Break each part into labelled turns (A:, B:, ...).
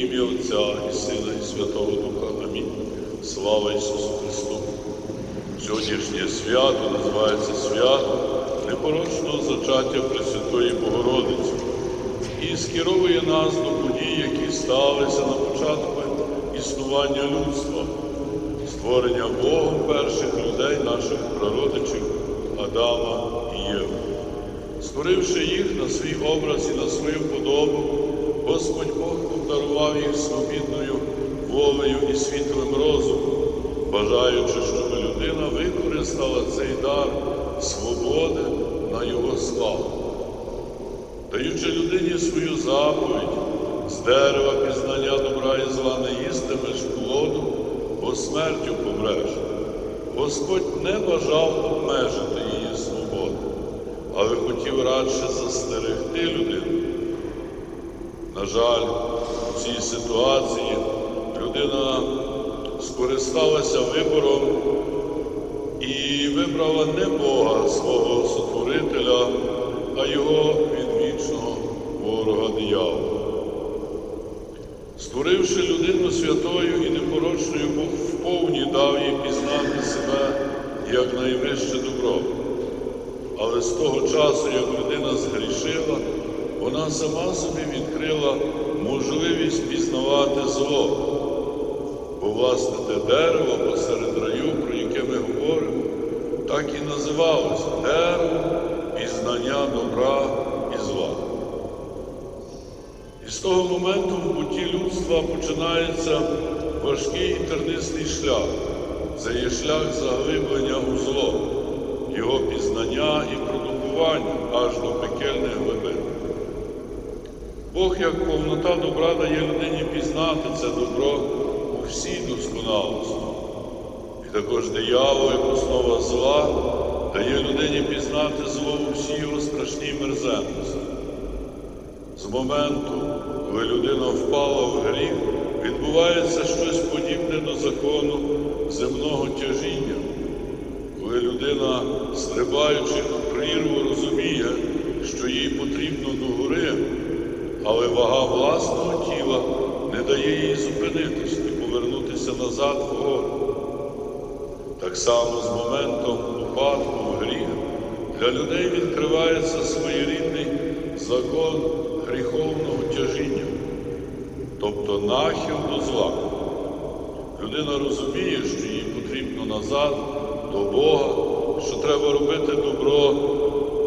A: ім'я Отця і Сина, і Святого Духа. Амінь. Слава Ісусу Христу! Сьогоднішнє свято називається свято непорочного зачаття Пресвятої Богородиці і скеровує нас до подій, які сталися на початку існування людства, створення Богом перших людей, наших прародичів Адама і Єви. Створивши їх на свій образ і на свою подобу, Господь Бог обдарував їх свобідною волею і світлим розумом, бажаючи, щоб людина використала цей дар свободи на його славу. Даючи людині свою заповідь, з дерева пізнання добра і зла не їстимеш плоду, бо смертю помреш. Господь не бажав обмежити її свободу, але хотів радше застерегти людину. На жаль, у цій ситуації людина скористалася вибором і вибрала не Бога свого сотворителя, а його відвічного ворога диявола. Створивши людину святою і непорочною, Бог вповні дав їй пізнати себе як найвище добро. Але з того часу, як людина згрішила, вона сама собі відкрила можливість пізнавати зло. Бо, власне, те дерево посеред раю, про яке ми говоримо, так і називалося дерево пізнання добра і зла. І з того моменту в буті людства починається важкий і шлях. Це є шлях заглиблення у зло, його пізнання і продукування аж до пекельних глибин. Бог, як повнота добра, дає людині пізнати це добро у всій досконалості. І також диявол, як основа зла, дає людині пізнати зло у всій його страшній мерзенності. З моменту, коли людина впала в гріх, відбувається щось подібне до закону земного тяжіння, коли людина, стрибаючи у прірву, розуміє, що їй потрібно до гори, але вага власного тіла не дає їй зупинитись і повернутися назад вгору. Так само з моментом упадку в гріх для людей відкривається своєрідний закон гріховного тяжіння, тобто нахил до зла. Людина розуміє, що їй потрібно назад до Бога, що треба робити добро,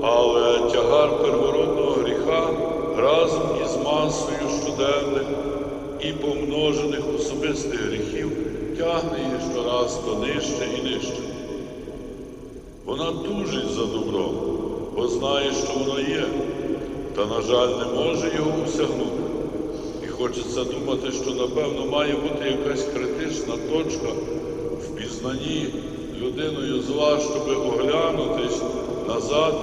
A: але тягар первородного гріха разом із масою щоденних і помножених особистих гріхів тягне її щораз то нижче і нижче. Вона тужить за добром, бо знає, що воно є, та, на жаль, не може його осягнути. І хочеться думати, що, напевно, має бути якась критична точка в пізнанні людиною зла, щоб оглянутись назад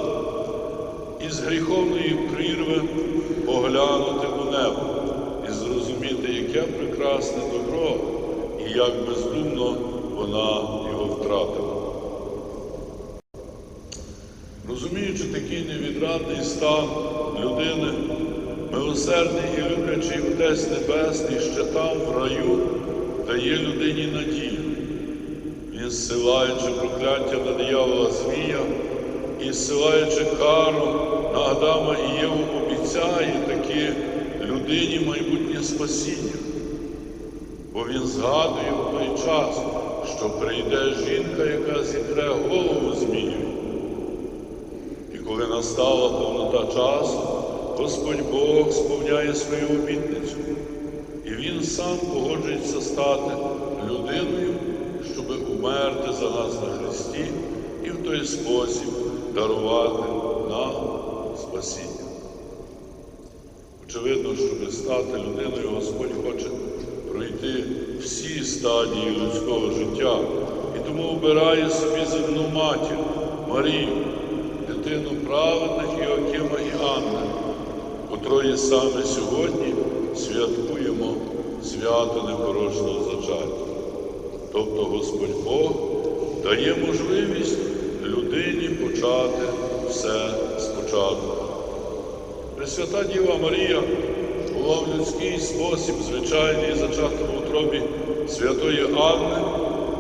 A: і з гріховної прірви поглянути у небо і зрозуміти, яке прекрасне добро і як бездумно вона його втратила. Розуміючи такий невідрадний стан людини, милосердний і люблячий Отець Небесний ще там, в раю, дає людині надію. Він, зсилаючи прокляття на диявола Змія і зсилаючи кару на Адама і Єву, обіцяє таки людині майбутнє спасіння. Бо він згадує в той час, що прийде жінка, яка зітре голову Змію. І коли настала повнота часу, Господь Бог сповняє свою обітницю, і Він сам погоджується стати людиною, щоб умерти за нас на Христі і в той спосіб дарувати нам спасіння. Очевидно, щоб стати людиною, Господь хоче пройти всі стадії людського життя і тому обирає собі земну матір Марію дитину праведних Іоакима і Анни, котрої саме сьогодні святкуємо свято непорочного зачаття. Тобто Господь Бог дає можливість почати все спочатку. Пресвята Діва Марія була в людський спосіб, звичайний, зачата в утробі святої Анни,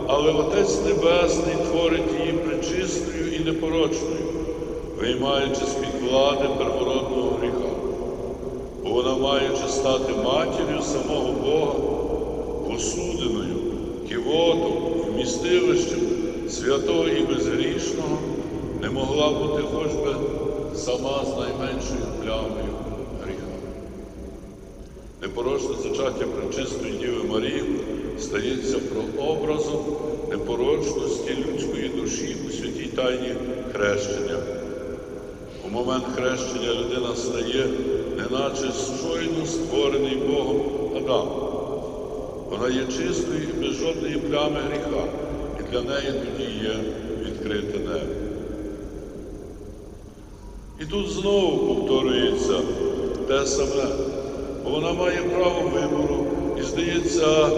A: але Отець Небесний творить її пречистою і непорочною, виймаючи з-під влади первородного гріха. Бо вона, маючи стати матір'ю самого Бога, посудиною, кивотом, вмістилищем святого і безгрішного, не могла бути хоч би сама з найменшою плямою гріха. Непорочне зачаття пречистої Діви Марії стається прообразом непорочності людської душі у святій тайні хрещення. У момент хрещення людина стає, неначе щойно створений Богом Адам. Вона є чистою і без жодної плями гріха, і для неї тоді є відкрите небо. І тут знову повторюється те саме, бо вона має право вибору, і здається,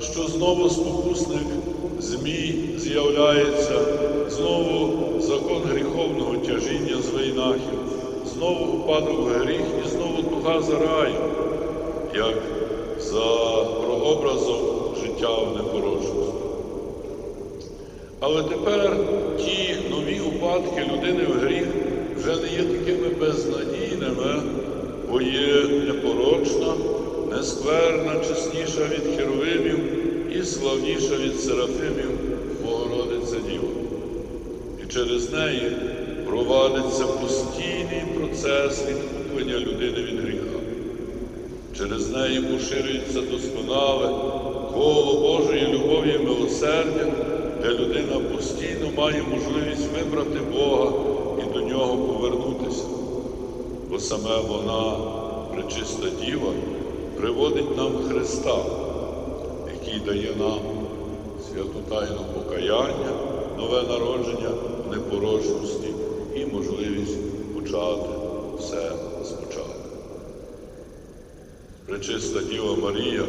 A: що знову спокусник змій з'являється, знову закон гріховного тяжіння з вейнахів, знову упадок в гріх і знову туга за раєм, як за прообразом життя в непорочності. Але тепер ті нові упадки людини в гріх вже не є такими безнадійними, бо є непорочна, нескверна, чесніша від херовимів і славніша від серафимів Богородиця Діва. І через неї провадиться постійний процес відкуплення людини від гріха. Через неї поширюється досконале коло Божої любові і милосердя, де людина постійно має можливість вибрати Бога і до нього повернутися. Бо саме вона, пречиста Діва, приводить нам Христа, який дає нам святу тайну покаяння, нове народження в непорочності і можливість почати все спочатку. Пречиста Діва Марія,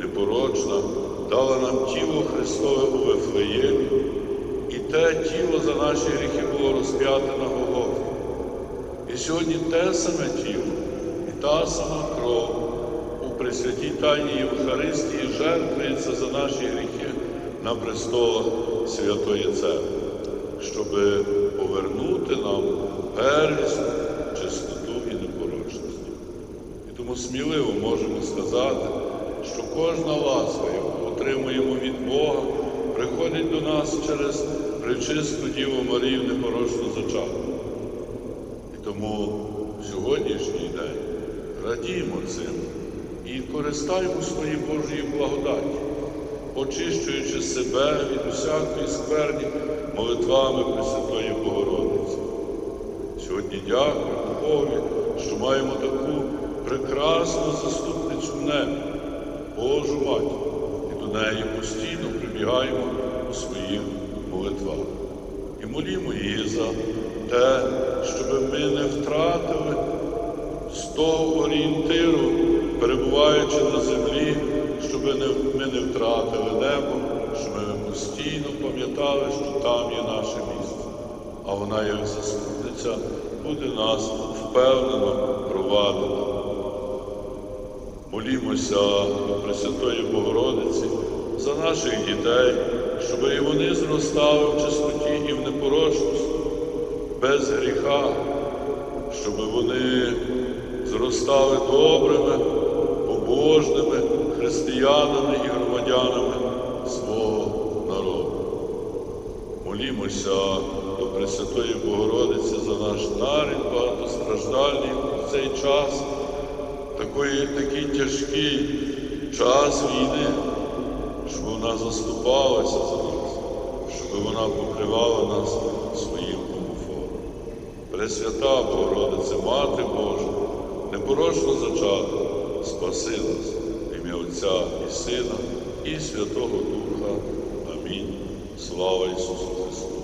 A: непорочна, дала нам тіло Христове у тіло за наші гріхи було розп'яте на Голгофі. І сьогодні те саме тіло і та сама кров у Пресвятій Тайні Євхаристії жертвується за наші гріхи на престолах Святої Церкви, щоб повернути нам первісну чистоту і непорочність. І тому сміливо можемо сказати, що кожна ласка, яку отримуємо від Бога, приходить до нас через причисту Діву Марію непорочну зачатку. І тому сьогоднішній день радіємо цим і користаємо своєї Божої благодаті, очищуючи себе від усякої скверні молитвами Пресвятої Богородиці. Сьогодні дякую Богові, що маємо таку прекрасну заступницю в небі, Божу Матір, і до неї постійно прибігаємо у своїх молитвах. І молімо її за те, щоб ми не втратили з того орієнтиру, перебуваючи на землі, щоб ми не втратили небо, щоб ми постійно пам'ятали, що там є наше місце. А вона, як заступниця, буде нас впевнено провадити. Молімося Пресвятої Богородиці за наших дітей, щоб і вони зростали в чистоті і в непорочності, без гріха, щоб вони зростали добрими, побожними християнами і громадянами свого народу. Молімося до Пресвятої Богородиці за наш нарід багатостраждальний в цей час, такий, такий тяжкий час війни, щоб вона заступалася за нас, щоб вона покривала нас своїм комфортом. Пресвята Богородице, Мати Божа, непорочно зачата, спаси нас ім'я Отця і Сина, і Святого Духа. Амінь. Слава Ісусу!